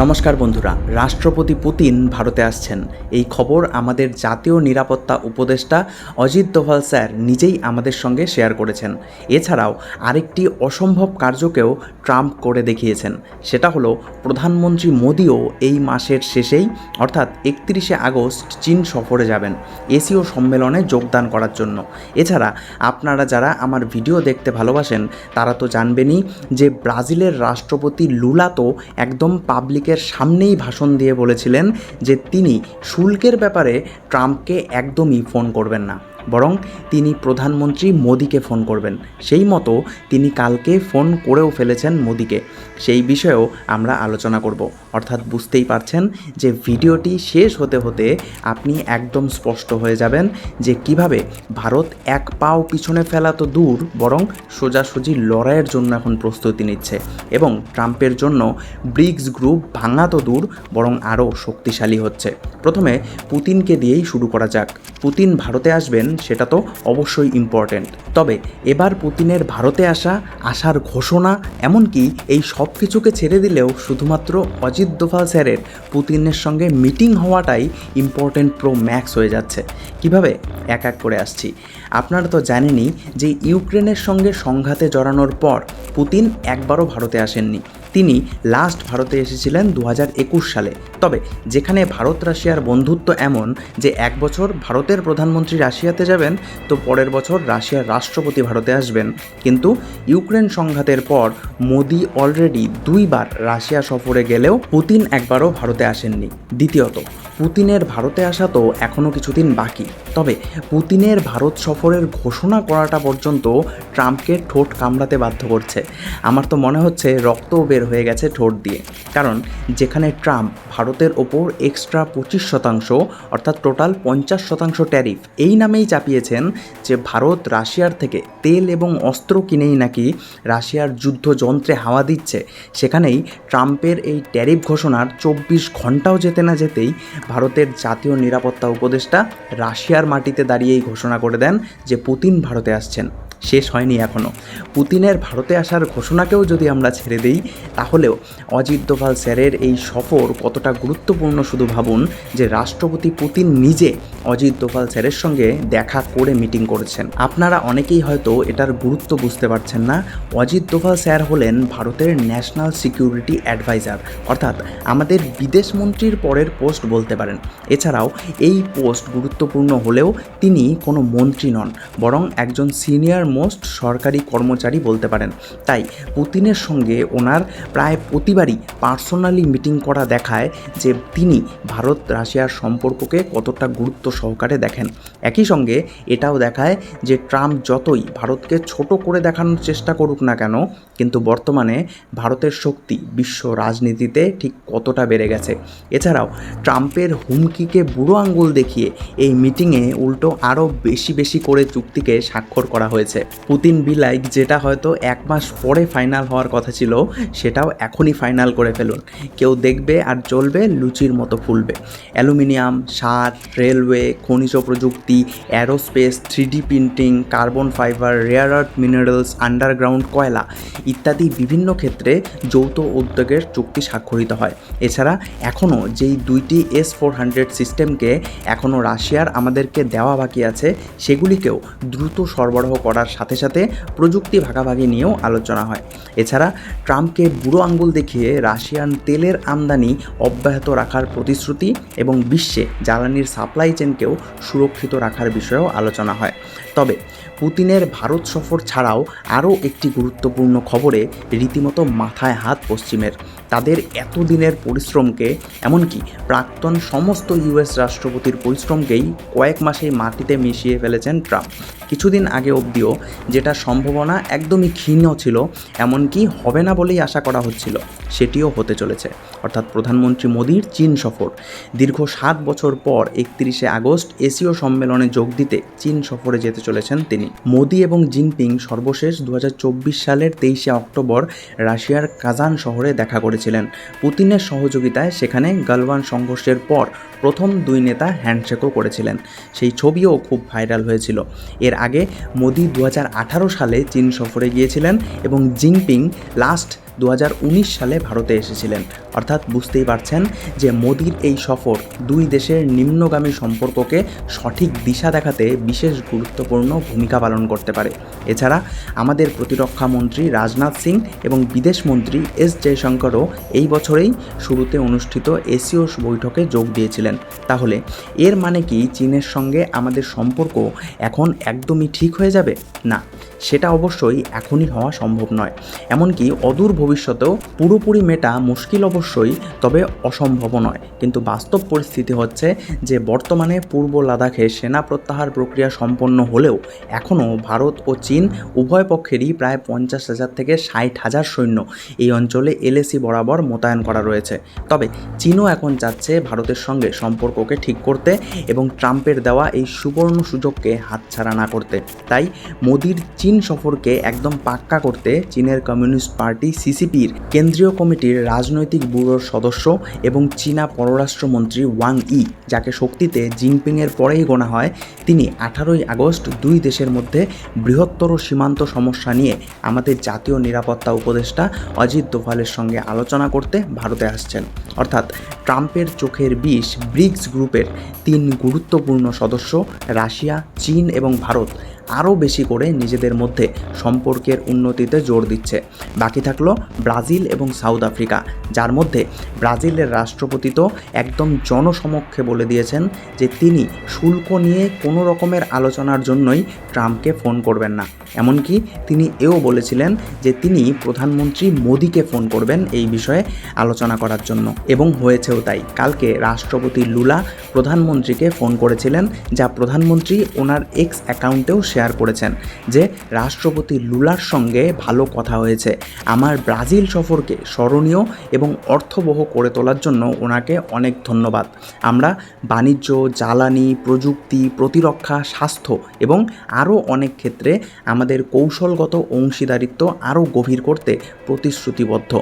নমস্কার বন্ধুরা, রাষ্ট্রপতি পুতিন ভারতে আসছেন। এই খবর আমাদের জাতীয় নিরাপত্তা উপদেষ্টা অজিত দোভাল স্যার নিজেই আমাদের সঙ্গে শেয়ার করেছেন। এছাড়াও আরেকটি অসম্ভব কার্যকেও ট্রাম্প করে দেখিয়েছেন। সেটা হলো, প্রধানমন্ত্রী মোদিও এই মাসের শেষেই, অর্থাৎ একত্রিশে আগস্ট, চীন সফরে যাবেন এসিও সম্মেলনে যোগদান করার জন্য। এছাড়া আপনারা যারা আমার ভিডিও দেখতে ভালোবাসেন, তারা তো জানবেনই যে ব্রাজিলের রাষ্ট্রপতি লুলা তো একদম পাবলিকের সামনেই ভাষণ দিয়ে বলেছিলেন যে তিনি শুল্কের ব্যাপারে ট্রাম্পকে একদমই ফোন করবেন না, বরং তিনি প্রধানমন্ত্রী মোদিকে ফোন করবেন। সেই মতো তিনি কালকে ফোন করেও ফেলেছেন মোদিকে। সেই বিষয়েও আমরা আলোচনা করব। অর্থাৎ বুঝতেই পারছেন যে ভিডিওটি শেষ হতে হতে আপনি একদম স্পষ্ট হয়ে যাবেন যে কীভাবে ভারত এক পাও পিছনে ফেলা তো দূর, বরং সোজাসুজি লড়াইয়ের জন্য এখন প্রস্তুতি নিচ্ছে এবং ট্রাম্পের জন্য ব্রিক্স গ্রুপ ভাঙা তো দূর, বরং আরও শক্তিশালী হচ্ছে। প্রথমে পুতিনকে দিয়েই শুরু করা যাক। পুতিন ভারতে আসবেন, সেটা তো অবশ্যই ইম্পর্ট্যান্ট তবে এবার পুতিনের ভারতে আসা, আসার ঘোষণা, এমনকি এই সব কিছুকে ছেড়ে দিলেও শুধুমাত্র অজিত দোভাল স্যারের পুতিনের সঙ্গে মিটিং হওয়াটাই ইম্পর্টেন্ট প্রো ম্যাক্স হয়ে যাচ্ছে। কীভাবে? এক এক করে আসছি। আপনারা তো জানেনই যে ইউক্রেনের সঙ্গে সংঘাতে জড়ানোর পর পুতিন একবারও ভারতে আসেননি। তিনি লাস্ট ভারতে এসেছিলেন দু হাজার একুশ সালে। তবে যেখানে ভারত রাশিয়ার বন্ধুত্ব এমন যে এক বছর ভারতের প্রধানমন্ত্রী রাশিয়াতে যাবেন, তো পরের বছর রাশিয়ার রাষ্ট্রপতি ভারতে আসবেন। কিন্তু ইউক্রেন সংঘাতের পর মোদি অলরেডি দুইবার রাশিয়া সফরে গেলেও পুতিন একবারও ভারতে আসেননি। দ্বিতীয়ত, পুতিনের ভারতে আসা তো এখনও কিছুদিন বাকি। তবে পুতিনের ভারত সফরের ঘোষণা করাটা পর্যন্ত ট্রাম্পকে ঠোঁট কামড়াতে বাধ্য করছে। আমার তো মনে হচ্ছে রক্তও বের হয়ে গেছে ঠোঁট দিয়ে। কারণ যেখানে ট্রাম্প ভারতের ওপর এক্সট্রা পঁচিশ শতাংশ অর্থাৎ টোটাল পঞ্চাশ শতাংশ ট্যারিফ এই নামেই চাপিয়েছেন যে ভারত রাশিয়ার থেকে তেল এবং অস্ত্র কিনেই নাকি রাশিয়ার যুদ্ধযন্ত্রে হাওয়া দিচ্ছে। সেখানেই ট্রাম্পের এই ট্যারিফ ঘোষণার চব্বিশ ঘন্টাও যেতে না যেতেই ভারতের জাতীয় নিরাপত্তা উপদেষ্টা রাশিয়ার মাটিতে দাঁড়িয়েই ঘোষণা করে দেন যে পুতিন ভারতে আসছেন। শেষ হয়নি এখনও পুতিনের ভারতে আসার ঘোষণাকেও যদি আমরা ছেড়ে দিই, তাহলেও অজিত দোভাল স্যারের এই সফর কতটা গুরুত্বপূর্ণ শুধু ভাবুন যে রাষ্ট্রপতি পুতিন নিজে অজিত দোভাল স্যারের সঙ্গে দেখা করে মিটিং করেছেন। আপনারা অনেকেই হয়তো এটার গুরুত্ব বুঝতে পারছেন না। অজিত দোভাল স্যার হলেন ভারতের ন্যাশনাল সিকিউরিটি অ্যাডভাইজার, অর্থাৎ আমাদের বিদেশ মন্ত্রীর পরের পোস্ট বলতে পারেন। এছাড়াও এই পোস্ট গুরুত্বপূর্ণ হলেও তিনি কোনো মন্ত্রী নন, বরং একজন সিনিয়র মোস্ট সরকারি কর্মচারী বলতে পারেন। তাই পুতিনের সঙ্গে ওনার প্রায় প্রতিবারই পার্সোনালি মিটিং করা দেখায় যে তিনি ভারত রাশিয়ার সম্পর্ককে কতটা গুরুত্ব সহকারে দেখেন। একই সঙ্গে এটাও দেখায় যে ট্রাম্প যতই ভারতকে ছোট করে দেখানোর চেষ্টা করুক না কেন, কিন্তু বর্তমানে ভারতের শক্তি বিশ্ব রাজনীতিতে ঠিক কতটা বেড়ে গেছে। এছাড়াও ট্রাম্পের হুমকিকে বুড়ো আঙ্গুল দেখিয়ে এই মিটিংয়ে উল্টো আরও বেশি বেশি করে চুক্তিকে স্বাক্ষর করা হয়েছে। পুতিন বিলাইক যেটা হয়তো এক মাস পরে ফাইনাল হওয়ার কথা ছিল, সেটাও এখনই ফাইনাল করে ফেলুন। কেউ দেখবে আর চলবে লুচির মতো ফুলবে। অ্যালুমিনিয়াম, সার, রেলওয়ে, খনিজ প্রযুক্তি aerospace three D printing carbon fibre rare earth minerals underground কয়লা ইত্যাদি বিভিন্ন ক্ষেত্রে যৌথ উদ্যোগের চুক্তি স্বাক্ষরিত হয়। এছাড়া এখনও যেই দুইটি এস ফোর হান্ড্রেড সিস্টেমকে এখনও রাশিয়ার আমাদেরকে দেওয়া বাকি আছে, সেগুলিকেও দ্রুত সরবরাহ করার সাথে সাথে প্রযুক্তি ভাগাভাগি নিয়েও আলোচনা হয়। এছাড়া ট্রাম্পকে বুড়ো আঙ্গুল দেখিয়ে রাশিয়ান তেলের আমদানি অব্যাহত রাখার প্রতিশ্রুতি এবং বিশ্বে জ্বালানির সাপ্লাই চেনকেও সুরক্ষিত রাখার বিষয়েও আলোচনা হয়। তবে পুতিনের ভারত সফর ছাড়াও আরও একটি গুরুত্বপূর্ণ খবরে রীতিমতো মাথায় হাত পশ্চিমের। তাদের এতদিনের পরিশ্রমকে, এমনকি প্রাক্তন সমস্ত ইউএস রাষ্ট্রপতির পরিশ্রমকেই কয়েক মাসে মাটিতে মিশিয়ে ফেলেছেন ট্রাম্প। কিছুদিন আগে অবধিও যেটা সম্ভাবনা একদমই ক্ষীণ ছিল, এমনকি হবে না বলেই আশা করা হচ্ছিল। সেটিও হতে চলেছে। অর্থাৎ প্রধানমন্ত্রী মোদীর চীন সফর। দীর্ঘ সাত বছর পর একত্রিশে আগস্ট এশীয় সম্মেলনে যোগ দিতে চীন সফরে যেতে চলেছেন তিনি। মোদী এবং জিনপিং সর্বশেষ দু হাজার চব্বিশ সালের তেইশে অক্টোবর রাশিয়ার কাজান শহরে দেখা করেছিলেন। পুতিনের সহযোগিতায় সেখানে গালওয়ান সংঘর্ষের পর প্রথম দুই নেতা হ্যান্ডশেকও করেছিলেন। সেই ছবিও খুব ভাইরাল হয়েছিল। এর আগে মোদি দু সালে চীন সফরে গিয়েছিলেন এবং জিনপিং লাস্ট দু হাজার উনিশ সালে ভারতে এসেছিলেন। অর্থাৎ বুঝতেই পারছেন যে মোদির এই সফর দুই দেশের নিম্নগামী সম্পর্ককে সঠিক দিশা দেখাতে বিশেষ গুরুত্বপূর্ণ ভূমিকা পালন করতে পারে। এছাড়া আমাদের প্রতিরক্ষা মন্ত্রী রাজনাথ সিং এবং বিদেশ মন্ত্রী এস জয়শঙ্করও এই বছরেই শুরুতে অনুষ্ঠিত এসিও বৈঠকে যোগ দিয়েছিলেন। তাহলে এর মানে কি চীনের সঙ্গে আমাদের সম্পর্ক এখন একদমই ঠিক হয়ে যাবে? না, সেটা অবশ্যই এখনই হওয়া সম্ভব নয়। এমনকি অদূর ভবিষ্যতেও পুরোপুরি মেটা মুশকিল অবশ্যই, তবে অসম্ভব নয়। কিন্তু বাস্তব পরিস্থিতি হচ্ছে যে বর্তমানে পূর্ব লাদাখে সেনা প্রত্যাহার প্রক্রিয়া সম্পন্ন হলেও এখনও ভারত ও চীন উভয় পক্ষেরই প্রায় পঞ্চাশ হাজার থেকে ষাট হাজার সৈন্য এই অঞ্চলে এলএসি বরাবর মোতায়েন করা রয়েছে। তবে চীনও এখন চাচ্ছে ভারতের সঙ্গে সম্পর্ককে ঠিক করতে এবং ট্রাম্পের দেওয়া এই সুবর্ণ সুযোগকে হাতছাড়া না করতে। তাই মোদির চীন সফরকে একদম পাক্কা করতে চীনের কমিউনিস্ট পার্টি সিসিপির কেন্দ্রীয় কমিটির রাজনৈতিক ব্যুরোর সদস্য এবং চীনা পররাষ্ট্রমন্ত্রী ওয়াং ই, যাকে শক্তিতে জিনপিংয়ের পরেই গোনা হয়, তিনি আঠারোই আগস্ট দুই দেশের মধ্যে বৃহত্তর সীমান্ত সমস্যা নিয়ে আমাদের জাতীয় নিরাপত্তা উপদেষ্টা অজিত দোভালের সঙ্গে আলোচনা করতে ভারতে আসছেন। অর্থাৎ ট্রাম্পের চোখের বিষ ব্রিক্স গ্রুপের তিন গুরুত্বপূর্ণ সদস্য রাশিয়া, চীন এবং ভারত আরও বেশি করে নিজেদের মধ্যে সম্পর্কের উন্নতিতে জোর দিচ্ছে। বাকি থাকল ব্রাজিল এবং সাউথ আফ্রিকা, যার মধ্যে ব্রাজিলের রাষ্ট্রপতি তো একদম জনসমক্ষে বলে দিয়েছেন যে তিনি শুল্ক নিয়ে কোনো রকমের আলোচনার জন্যই ট্রাম্পকে ফোন করবেন না। এমনকি তিনি এও বলেছিলেন যে তিনি প্রধানমন্ত্রী মোদীকে ফোন করবেন এই বিষয়ে আলোচনা করার জন্য। এবং হয়েছেও তাই। কালকে রাষ্ট্রপতি লুলা প্রধানমন্ত্রীকে ফোন করেছিলেন, যা প্রধানমন্ত্রী ওনার এক্স অ্যাকাউন্টেও শেয়ার করেছেন যে রাষ্ট্রপতি লুলার সঙ্গে ভালো কথা হয়েছে। আমার ব্রাজিল সফরকে স্মরণীয় এবং অর্থবহ করে তোলার জন্য ওনাকে অনেক ধন্যবাদ। আমরা বাণিজ্য, জ্বালানি, প্রযুক্তি, প্রতিরক্ষা, স্বাস্থ্য এবং আরও অনেক ক্ষেত্রে আমাদের কৌশলগত অংশীদারিত্ব আরও গভীর করতে প্রতিশ্রুতিবদ্ধ।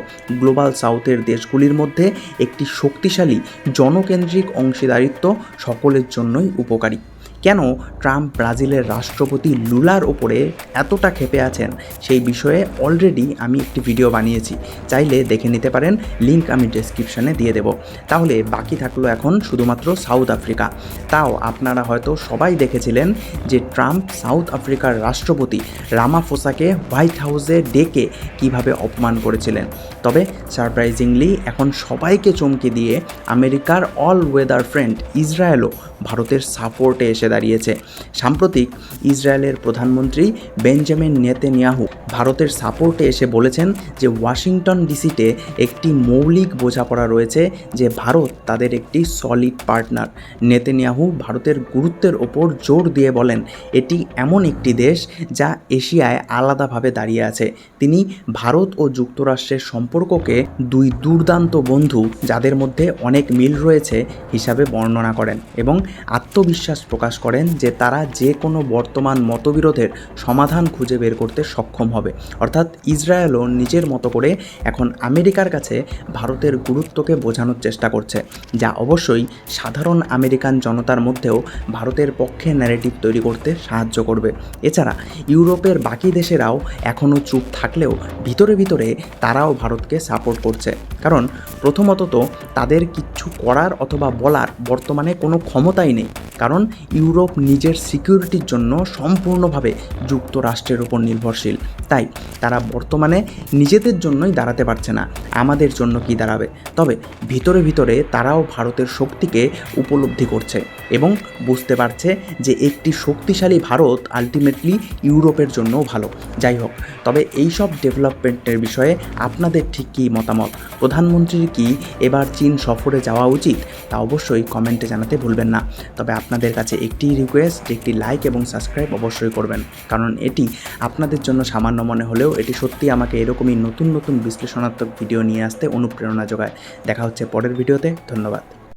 গ্লোবাল সাউথের দেশগুলির মধ্যে একটি শক্তিশালী, জনকেন্দ্রিক অংশীদারিত্ব সকলের জন্যই উপকারী। কেন ট্রাম্প ব্রাজিলের রাষ্ট্রপতি লুলার ওপরে এতটা ক্ষেপে আছেন? সেই বিষয়ে অলরেডি আমি একটি ভিডিও বানিয়েছি। চাইলে দেখে নিতে পারেন লিঙ্ক আমি ডেসক্রিপশানে দিয়ে দেব। তাহলে বাকি থাকল এখন শুধুমাত্র সাউথ আফ্রিকা। তাও আপনারা হয়তো সবাই দেখেছিলেন যে ট্রাম্প সাউথ আফ্রিকার রাষ্ট্রপতি রামাফোসাকে হোয়াইট হাউসে ডেকে কীভাবে অপমান করেছিলেন। তবে সারপ্রাইজিংলি এখন সবাইকে চমকে দিয়ে আমেরিকার অল ওয়েদার ফ্রেন্ড ইসরায়েলও ভারতের সাপোর্টে এসে দাঁড়িয়েছে। সাম্প্রতিক ইসরায়েলের প্রধানমন্ত্রী বেঞ্জামিন নেতেনিয়াহু ভারতের সাপোর্টে এসে বলেছেন যে, ওয়াশিংটন ডিসিতে একটি মৌলিক বোঝাপড়া রয়েছে যে, ভারত তাদের একটি সলিড পার্টনার। নেতেনিয়াহু ভারতের গুরুত্বের ওপর জোর দিয়ে বলেন, এটি এমন একটি দেশ যা এশিয়ায় আলাদাভাবে দাঁড়িয়ে আছে। তিনি ভারত ও যুক্তরাষ্ট্রের সম্পর্ককে দুই দুর্দান্ত বন্ধু যাদের মধ্যে অনেক মিল রয়েছে হিসাবে বর্ণনা করেন এবং আত্মবিশ্বাস প্রকাশ করেন যে তারা যে কোনো বর্তমান মতবিরোধের সমাধান খুঁজে বের করতে সক্ষম হবে। অর্থাৎ ইসরায়েলও নিজের মতো করে এখন আমেরিকার কাছে ভারতের গুরুত্বকে বোঝানোর চেষ্টা করছে, যা অবশ্যই সাধারণ আমেরিকান জনতার মধ্যেও ভারতের পক্ষে ন্যারেটিভ তৈরি করতে সাহায্য করবে। এছাড়া ইউরোপের বাকি দেশেরাও এখনও চুপ থাকলেও ভিতরে ভিতরে তারাও ভারতকে সাপোর্ট করছে। কারণ প্রথমত তো তাদের কিচ্ছু করার অথবা বলার বর্তমানে কোনো ক্ষমতাই নেই। কারণ ইউরোপ নিজের সিকিউরিটির জন্য সম্পূর্ণভাবে যুক্তরাষ্ট্রের উপর নির্ভরশীল। তাই তারা বর্তমানে নিজেদের জন্যই দাঁড়াতে পারছে না। আমাদের জন্য কি দাঁড়াবে? তবে ভিতরে ভিতরে তারাও ভারতের শক্তিকে উপলব্ধি করছে এবং বুঝতে পারছে যে একটি শক্তিশালী ভারত আলটিমেটলি ইউরোপের জন্যও ভালো। যাই হোক, তবে এই সব ডেভেলপমেন্টের বিষয়ে আপনাদের ঠিক কী মতামত? প্রধানমন্ত্রীর কি এবার চীন সফরে যাওয়া উচিত? তা অবশ্যই কমেন্টে জানাতে ভুলবেন না। তবে আপনাদের কাছে একটি রিকোয়েস্ট একটি লাইক এবং সাবস্ক্রাইব অবশ্যই করবেন। কারণ এটি আপনাদের জন্য সামান্য মনে হলেও এটি সত্যি আমাকে এরকমই নতুন নতুন বিশ্লেষণাত্মক ভিডিও নিয়ে আসতে অনুপ্রেরণা যোগায়। দেখা হচ্ছে পরের ভিডিওতে ধন্যবাদ।